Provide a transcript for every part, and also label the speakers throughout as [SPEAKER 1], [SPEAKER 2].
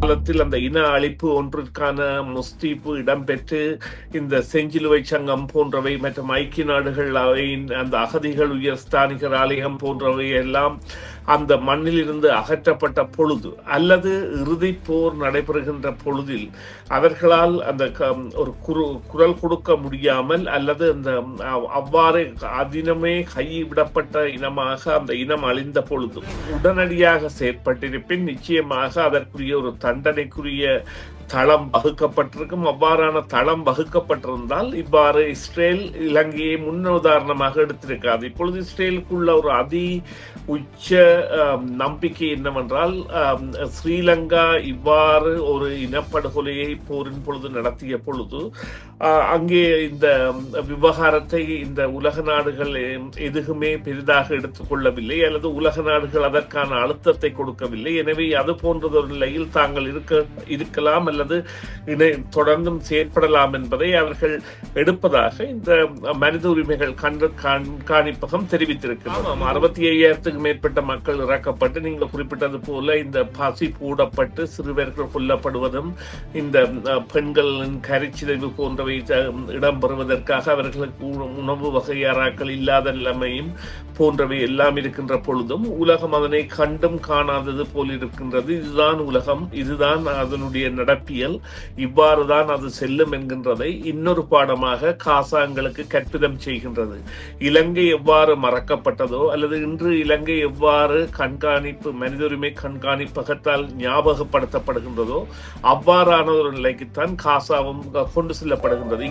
[SPEAKER 1] காலத்தில் அந்த இன அழிப்பு ஒன்றிற்கான முஸ்தீப்பு இடம்பெற்று இந்த செஞ்சிலுவை சங்கம் போன்றவை மற்றும் ஐக்கிய நாடுகள் அவையின் அந்த அகதிகள் உயர் ஸ்தானிகர் ஆலயம் போன்றவை எல்லாம் அந்த மண்ணிலிருந்து அகற்றப்பட்ட பொழுது அல்லது இறுதி போர் நடைபெறுகின்ற பொழுதில் அவர்களால் அந்த க- ஒரு குரு குரல் கொடுக்க முடியாமல் அல்லது அந்த அவ்வாறு அதினமே கைவிடப்பட்ட இனமாக அந்த இனம் அழிந்த பொழுது உடனடியாக செயற்பட்டிருப்பின் நிச்சயமாக அதற்குரிய ஒரு தண்டனைக்குரிய தளம் வகுக்கப்பட்டிருக்கும். அவ்வாறான தளம் வகுக்கப்பட்டிருந்தால் இவ்வாறு இஸ்ரேல் இலங்கையை முன்னுதாரணமாக எடுத்திருக்காது. இப்பொழுது இஸ்ரேலுக்குள்ள ஒரு அதி உச்ச நம்பிக்கை என்னவென்றால் ஸ்ரீலங்கா இவ்வாறு ஒரு இனப்படுகொலையை போரின் பொழுது நடத்திய பொழுது அங்கே இந்த விவகாரத்தை இந்த உலக நாடுகள் எதுவுமே பெரிதாக எடுத்துக்கொள்ளவில்லை அல்லது உலக நாடுகள் அதற்கான அழுத்தத்தை கொடுக்கவில்லை. எனவே அது போன்றதொரு நிலையில் தாங்கள் இருக்க இருக்கலாம் அல்ல அல்லது இணை தொடர்ந்தும் செயற்படலாம் என்பதை அவர்கள் எடுப்பதாக இந்த மனித உரிமைகள் கண்டு கண்காணிப்பகம் தெரிவித்திருக்கிறது. அறுபத்தி ஐயாயிரத்துக்கு மேற்பட்ட மக்கள் இறக்கப்பட்டு நீங்கள் குறிப்பிட்டது போல இந்த பசி பூடப்பட்டு சிறுவர்கள் கொல்லப்படுவதும் இந்த பெண்களின் கரிச்சிதைவு போன்றவை இடம்பெறுவதற்காக அவர்களுக்கு உண- உணவு வகையாராக்கள் இல்லாத நிலைமையும் போன்றவை எல்லாம் இருக்கின்ற பொழுதும் உலகம் அதனை கண்டும் காணாதது போல் இருக்கின்றது. இதுதான் உலகம் இதுதான் அதனுடைய நடப்பியல் இவ்வாறுதான் அது செல்லும் என்கின்றதை இன்னொரு பாடமாக காசாங்களுக்கு கற்பிதம் செய்கின்றது. இலங்கை எவ்வாறு மறக்கப்பட்டதோ அல்லது இன்று இலங்கை எவ்வாறு கண்காணிப்பு மனித உரிமை கண்காணிப்பகத்தால் ஞாபகப்படுத்தப்படுகின்றதோ அவ்வாறான ஒரு நிலைக்குத்தான் காசாவும் கொண்டு செல்லப்படுகின்றது.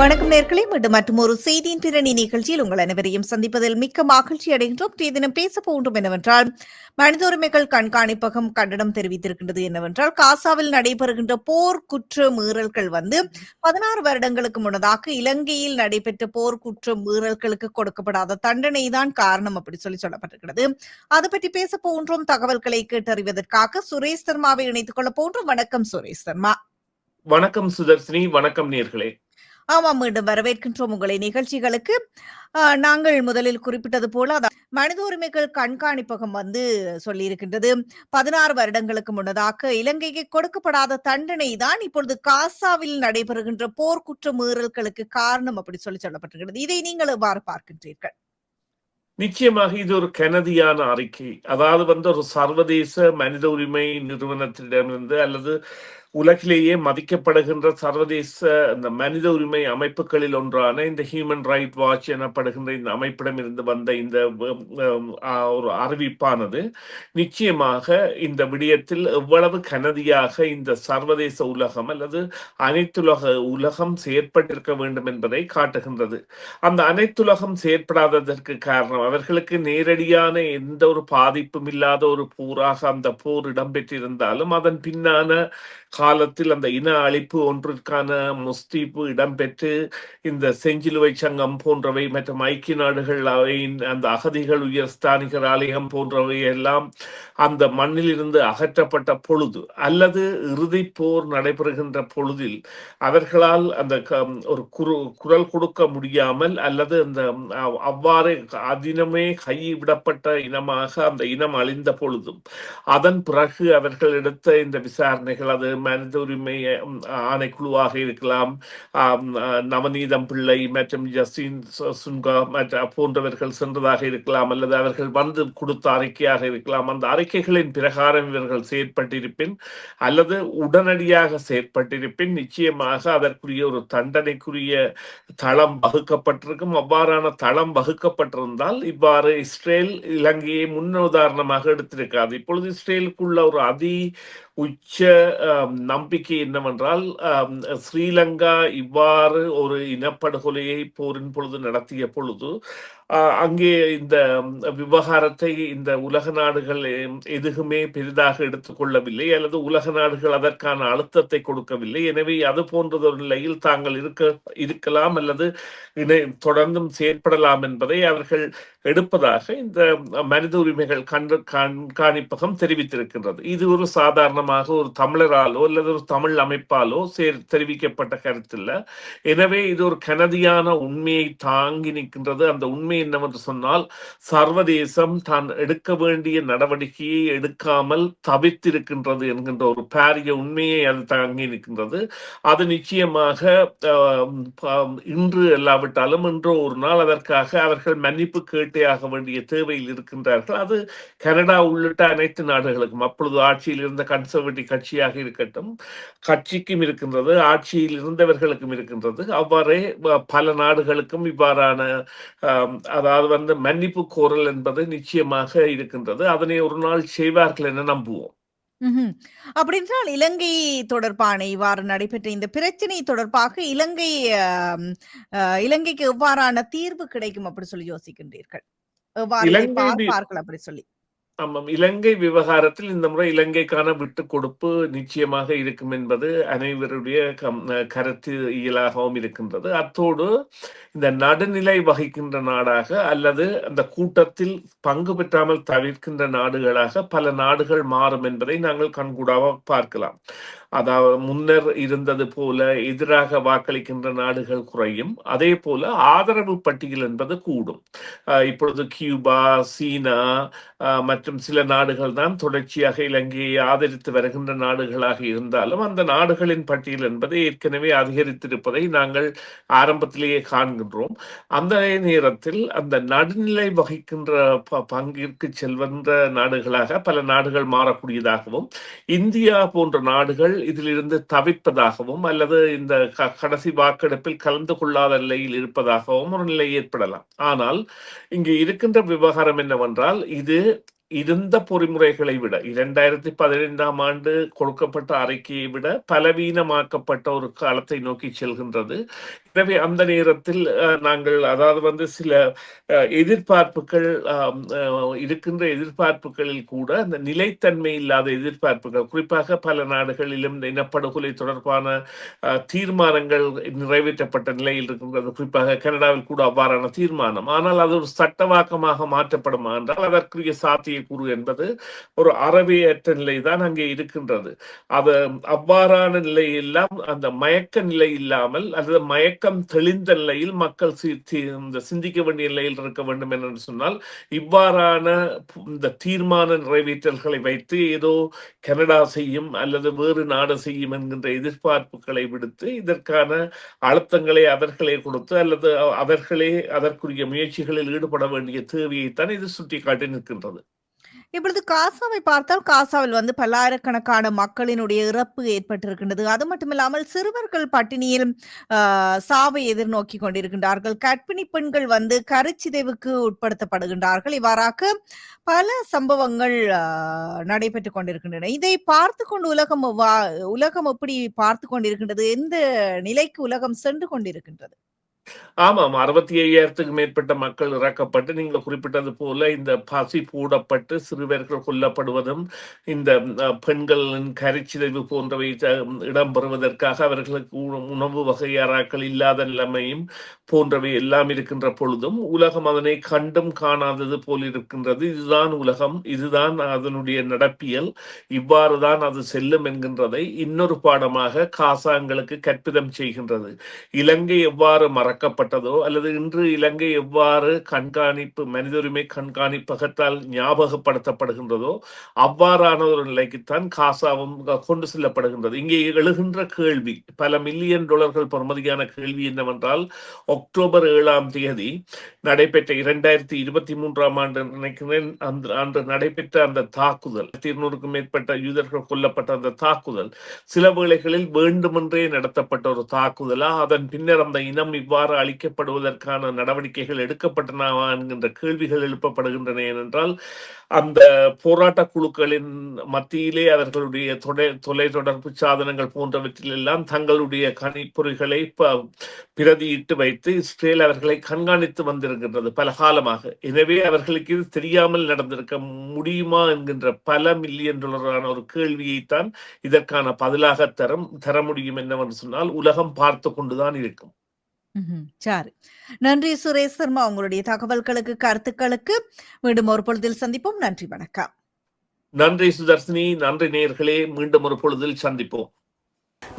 [SPEAKER 2] வணக்கம் நேர்களை. மீண்டும் மற்றும் ஒரு செய்தியின் பின்னணி நிகழ்ச்சியில் உங்கள் அனைவரையும் சந்திப்பதில் மிக்க மகிழ்ச்சி அடைகின்றோம். தினம் பேச போகின்றோம் என்னவென்றால் மனித உரிமைகள் கண்காணிப்பகம் கண்டனம் தெரிவித்திருக்கின்றது என்னவென்றால் காசாவில் நடைபெறுகின்ற போர் குற்ற மீறல்கள் வந்து பதினாறு வருடங்களுக்கு முன்னதாக இலங்கையில் நடைபெற்ற போர் குற்ற மீறல்களுக்கு கொடுக்கப்படாத தண்டனை தான் காரணம் அப்படி சொல்லி சொல்லப்பட்டிருக்கிறது. அது பற்றி பேச போகின்றோம். தகவல்களை கேட்டறிவதற்காக சுரேஷ் சர்மாவை இணைத்துக் கொள்ள போன்றோம் வணக்கம் சுரேஷ் சர்மா.
[SPEAKER 1] வணக்கம் சுதர்சினி வணக்கம் நேர்களே.
[SPEAKER 2] ஆமாம் மீண்டும் வரவேற்கின்றோம் உங்களை நிகழ்ச்சிகளுக்கு. நாங்கள் முதலில் குறிப்பிட்டது போல மனித உரிமைகள் கண்காணிப்பகம் வந்து சொல்லியிருக்கின்றது. பதினாறு வருடங்களுக்கு முன்னதாக இலங்கைக்கு கொடுக்கப்படாத தண்டனை தான் இப்பொழுது காசாவில் நடைபெறுகின்ற போர்க்குற்ற மீறல்களுக்கு காரணம் அப்படி சொல்லி சொல்லப்பட்டிருக்கிறது. இதை நீங்கள் எவ்வாறு பார்க்கின்றீர்கள்?
[SPEAKER 1] நிச்சயமாக இது ஒரு கனதியான அறிக்கை. அதாவது வந்து ஒரு சர்வதேச மனித உரிமை நிறுவனத்திடமிருந்து அல்லது உலகிலேயே மதிக்கப்படுகின்ற சர்வதேச இந்த மனித உரிமை அமைப்புகளில் ஒன்றான இந்த ஹியூமன் ரைட் வாட்ச் எனப்படுகின்ற இந்த அமைப்பிடம் இருந்து வந்த இந்த ஒரு அறிவிப்பானது நிச்சயமாக இந்த விடயத்தில் எவ்வளவு கனதியாக இந்த சர்வதேச உலகம் அல்லது அனைத்துலக உலகம் செயற்பட்டிருக்க வேண்டும் என்பதை காட்டுகின்றது. அந்த அனைத்துலகம் செயற்படாததற்கு காரணம் அவர்களுக்கு நேரடியான எந்த ஒரு பாதிப்பும் இல்லாத ஒரு போராக அந்த போர் இடம்பெற்றிருந்தாலும் அதன் பின்னான காலத்தில் அந்த இன அழிப்பு ஒன்றிற்கான முஸ்தீப்பு இடம்பெற்று இந்த செஞ்சிலுவை சங்கம் போன்றவை மற்றும் ஐக்கிய நாடுகள் அவையின் அந்த அகதிகள் உயர் ஸ்தானிகர் ஆலயம் போன்றவை எல்லாம் அந்த மண்ணிலிருந்து அகற்றப்பட்ட பொழுது அல்லது இறுதி போர் நடைபெறுகின்ற பொழுதில் அவர்களால் அந்த க- ஒரு குரு குரல் கொடுக்க முடியாமல் அல்லது அந்த அவ்வாறு அதினமே கைவிடப்பட்ட இனமாக அந்த இனம் அழிந்த பொழுதும் அதன் பிறகு அவர்கள் எடுத்த இந்த விசாரணைகள் அது மனித உரிமை ஆணைக்குழுவாக இருக்கலாம். நவநீதம் பிள்ளை மற்றும் ஜஸ்டின் சுன்கா மற்ற போன்றவர்கள் சென்றதாக இருக்கலாம் அல்லது அவர்கள் வந்து கொடுத்த அறிக்கையாக இருக்கலாம். அந்த அறிக்கைகளின் பிரகாரம் இவர்கள் செயற்பட்டிருப்பின் அல்லது உடனடியாக செயற்பட்டிருப்பின் நிச்சயமாக அதற்குரிய ஒரு தண்டனைக்குரிய தளம் வகுக்கப்பட்டிருக்கும். அவ்வாறான தளம் வகுக்கப்பட்டிருந்தால் இவ்வாறு இஸ்ரேல் இலங்கையை முன்னுதாரணமாக எடுத்திருக்காது. இப்பொழுது இஸ்ரேலுக்குள்ள ஒரு அதி உச்ச நம்பிக்கை என்னவென்றால் ஸ்ரீலங்கா இவ்வாறு ஒரு இனப்படுகொலையை போரின் பொழுது நடத்திய பொழுது அங்கே இந்த விவகாரத்தை இந்த உலக நாடுகள் எதுவுமே பெரிதாக எடுத்துக்கொள்ளவில்லை அல்லது உலக நாடுகள் அதற்கான அழுத்தத்தை கொடுக்கவில்லை. எனவே அது போன்றதொரு நிலையில் தாங்கள் இருக்க இருக்கலாம் அல்லது இணை தொடர்ந்தும் செயற்படலாம் என்பதை அவர்கள் எடுப்பதாக இந்த மனித உரிமைகள் கண்டு கண்காணிப்பகம் தெரிவித்திருக்கின்றது. இது ஒரு சாதாரண காரணமாக ஒரு தமிழராலோ அல்லது ஒரு தமிழ் அமைப்பாலோ சேர் தெரிவிக்கப்பட்ட கருத்தில் எனவே இது ஒரு கனதியான உண்மையை தாங்கி நிற்கின்றது. அந்த உண்மை என்னவென்று சொன்னால் சர்வதேசம் தான் எடுக்க வேண்டிய நடவடிக்கையை எடுக்காமல் தவிர்த்திருக்கின்றது என்கின்ற ஒரு பாரிய உண்மையை அது தாங்கி நிற்கின்றது. அது நிச்சயமாக இன்று இல்லாவிட்டாலும் இன்றோ ஒரு நாள் அதற்காக அவர்கள் மன்னிப்பு கேட்டே ஆக வேண்டிய தேவையில் இருக்கின்றார்கள். அது கனடா உள்ளிட்ட அனைத்து நாடுகளுக்கும் அப்பொழுது ஆட்சியில் இருந்த கன்சர்வேட்டிவ் கட்சியாக இருக்கட்டும் கட்சிக்கும் இருக்கின்றது ஆட்சியில் இருந்தவர்களுக்கும் இருக்கின்றது. அவ்வாறே பல நாடுகளுக்கும் இவ்வாறான அதாவது வந்து மன்னிப்பு கோரல் என்பது நிச்சயமாக இருக்கின்றது. அதனை ஒரு நாள் செய்வார்கள் என நம்புவோம்.
[SPEAKER 2] அப்படி என்றால் இலங்கை தொடர்பான இவ்வாறு நடைபெற்ற இந்த பிரச்சனை தொடர்பாக இலங்கை இலங்கைக்கு எவ்வாறான தீர்வு கிடைக்கும் அப்படி சொல்லி யோசிக்கின்றீர்கள்? பார்ப்பார்கள் அப்படி சொல்லி?
[SPEAKER 1] ஆமாம். இலங்கை விவகாரத்தில் இந்த முறை இலங்கைக்கான விட்டு கொடுப்பு நிச்சயமாக இருக்கும் என்பது அனைவருடைய கருத்து இயலாகவும் இருக்கின்றது. அத்தோடு இந்த நடுநிலை வகிக்கின்ற நாடாக அல்லது அந்த கூட்டத்தில் பங்கு பெற்றாமல் தவிர்க்கின்ற நாடுகளாக பல நாடுகள் மாறும் என்பதை நாங்கள் கண்கூடாக பார்க்கலாம். அதாவது முன்னர் இருந்தது போல எதிராக வாக்களிக்கின்ற நாடுகள் குறையும். அதே போல ஆதரவு பட்டியல் என்பது கூடும். இப்பொழுது கியூபா சீனா மற்றும் சில நாடுகள் தான் தொடர்ச்சியாக இலங்கையை ஆதரித்து வருகின்ற நாடுகளாக இருந்தாலும் அந்த நாடுகளின் பட்டியல் என்பது ஏற்கனவே அதிகரித்திருப்பதை நாங்கள் ஆரம்பத்திலேயே காண்கின்றோம். அந்த நேரத்தில் அந்த நடுநிலை வகிக்கின்ற பங்கிற்கு செல்வந்த நாடுகளாக பல நாடுகள் மாறக்கூடியதாகவும் இந்தியா போன்ற நாடுகள் இதிலிருந்து தவிர்ப்பதாகவும் அல்லது இந்த கடைசி வாக்கெடுப்பில் கலந்து கொள்ளாத நிலையில் இருப்பதாகவும் ஒரு நிலை ஏற்படலாம். ஆனால் இங்கு இருக்கின்ற விவகாரம் என்னவென்றால் இது இருந்த பொறிமுறைகளை விட இரண்டாயிரத்தி பதினைந்தாம் ஆண்டு கொடுக்கப்பட்ட அறிக்கையை விட பலவீனமாக்கப்பட்ட ஒரு காலத்தை நோக்கி செல்கின்றது. எனவே அந்த நேரத்தில் நாங்கள் அதாவது வந்து சில எதிர்பார்ப்புகள் இருக்கின்ற எதிர்பார்ப்புகளில் கூட அந்த நிலைத்தன்மை இல்லாத எதிர்பார்ப்புகள் குறிப்பாக பல நாடுகளிலும் இந்த இனப்படுகொலை தொடர்பான தீர்மானங்கள் நிறைவேற்றப்பட்ட நிலையில் இருக்கின்றது. குறிப்பாக கனடாவில் கூட அவ்வாறான தீர்மானம். ஆனால் அது ஒரு சட்டவாக்கமாக மாற்றப்படுமா என்றால் அதற்குரிய சாத்தியக்கூறு என்பது ஒரு அறவையற்ற நிலைதான் அங்கே இருக்கின்றது. அது அவ்வாறான நிலையெல்லாம் அந்த மயக்க நிலை இல்லாமல் அல்லது மயக்கம் தெளிந்த நிலையில் மக்கள் இந்த சிந்திக்க வேண்டிய நிலையில் இருக்க வேண்டும் என்று சொன்னால் இவ்வாறான இந்த தீர்மான நிறைவேற்றல்களை வைத்து ஏதோ கனடா செய்யும் அல்லது வேறு நாடு செய்யும் என்கின்ற எதிர்பார்ப்புகளை விடுத்து இதற்கான அழுத்தங்களை அவர்களே கொடுத்து அல்லது அவர்களே அதற்குரிய முயற்சிகளில் ஈடுபட வேண்டிய தேவையைத்தான் இது சுட்டிக்காட்டி நிற்கின்றது.
[SPEAKER 2] இப்பொழுது காசாவை பார்த்தால் காசாவில் வந்து பல்லாயிரக்கணக்கான மக்களினுடைய இறப்பு ஏற்பட்டிருக்கின்றது. அது மட்டுமில்லாமல் சிறுவர்கள் பட்டினியில் சாவை எதிர்நோக்கி கொண்டிருக்கின்றார்கள். கற்பிணி பெண்கள் வந்து கருச்சிதைவுக்கு உட்படுத்தப்படுகின்றார்கள். இவ்வாறாக பல சம்பவங்கள் நடைபெற்றுக் கொண்டிருக்கின்றன. இதை பார்த்து கொண்டு உலகம் உலகம் எப்படி பார்த்து கொண்டிருக்கின்றது? எந்த நிலைக்கு உலகம் சென்று கொண்டிருக்கின்றது?
[SPEAKER 1] ஆமாம் அறுபத்தி ஐயாயிரத்துக்கு மேற்பட்ட மக்கள் இறக்கப்பட்டு நீங்கள் குறிப்பிட்டது போல இந்த பசி பூடப்பட்டு சிறுவர்கள் கொல்லப்படுவதும் இந்த பெண்களின் கரிச்சிதைவு போன்றவை இடம்பெறுவதற்காக அவர்களுக்கு உணவு வகையாராக்கள் இல்லாத நிலைமையும் போன்றவை எல்லாம் இருக்கின்ற பொழுதும் உலகம் அதனை கண்டும் காணாதது போல் இருக்கின்றது. இதுதான் உலகம் இதுதான் அதனுடைய நடப்பியல். இவ்வாறு தான் அது செல்லும் என்கின்றதை இன்னொரு பாடமாக காசாங்களுக்கு கற்பிதம் செய்கின்றது. இலங்கை எவ்வாறு மறக்க மறக்கப்பட்டதோ அல்லது இன்று இலங்கை எவ்வாறு கண்காணிப்பு மனித உரிமை கண்காணிப்பகத்தால் ஞாபகப்படுத்தப்படுகின்றதோ அவ்வாறான ஒரு நிலைக்குத்தான் காசாவும் கொண்டு செல்லப்படுகின்றது. இங்கே எழுகின்ற கேள்வி பல மில்லியன் டாலர்கள் பெறுமதியான கேள்வி என்னவென்றால் அக்டோபர் ஏழாம் தேதி நடைபெற்ற இரண்டாயிரத்தி இருபத்தி மூன்றாம் ஆண்டு நினைக்கிறேன் அந்த அன்று நடைபெற்ற அந்த தாக்குதல் இருநூறுக்கும் மேற்பட்ட யூதர்கள் கொல்லப்பட்ட அந்த தாக்குதல் சில வேளைகளில் வேண்டுமென்றே நடத்தப்பட்ட ஒரு தாக்குதலா அதன் பின்னர் அந்த இனம் இவ்வாறு அவ்வாறு அளிக்கப்படுவதற்கான நடவடிக்கைகள் எடுக்கப்பட்டனவா என்கின்ற கேள்விகள் எழுப்பப்படுகின்றன ஏனென்றால் அந்த போராட்ட குழுக்களின் மத்தியிலே அவர்களுடைய தொலை தொடர்பு சாதனங்கள் போன்றவற்றில் எல்லாம் தங்களுடைய கணிப்பொறிகளை பிரதியிட்டு வைத்து இஸ்ரேல் அவர்களை கண்காணித்து வந்திருக்கின்றது பல காலமாக. எனவே அவர்களுக்கு இது தெரியாமல் நடந்திருக்க முடியுமா என்கின்ற பல மில்லியன் டாலரான ஒரு கேள்வியைத்தான் இதற்கான பதிலாக தரம் தர முடியும் என்னவென்று சொன்னால் உலகம் பார்த்து கொண்டுதான் இருக்கும்.
[SPEAKER 2] ம்ஹும். சரி. நன்றி சுரேஷ் சர்மா உங்களுடைய தகவல்களுக்கு கருத்துக்களுக்கு. மீண்டும் ஒரு பொழுதில் சந்திப்போம். நன்றி வணக்கம்.
[SPEAKER 1] நன்றி சுதர்சினி. நன்றி நேயர்களே மீண்டும் ஒரு பொழுதில் சந்திப்போம்.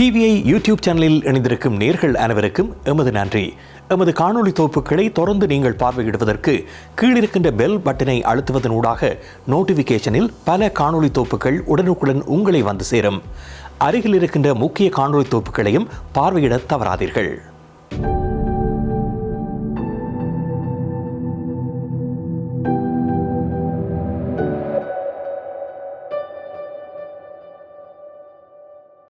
[SPEAKER 3] டிவிஐ யூடியூப் சேனலில் இணைந்திருக்கும் நேர்கள் அனைவருக்கும் எமது நன்றி. எமது காணொளி தொகுப்புகளை தொடர்ந்து நீங்கள் பார்வையிடுவதற்கு கீழிருக்கின்ற பெல் பட்டனை அழுத்துவதன் ஊடாக நோட்டிஃபிகேஷனில் பல காணொளி தொகுப்புகள் உடனுக்குடன் உங்களை வந்து சேரும். அருகில் இருக்கின்ற முக்கிய காணொளி தொகுப்புகளையும் பார்வையிட தவறாதீர்கள்.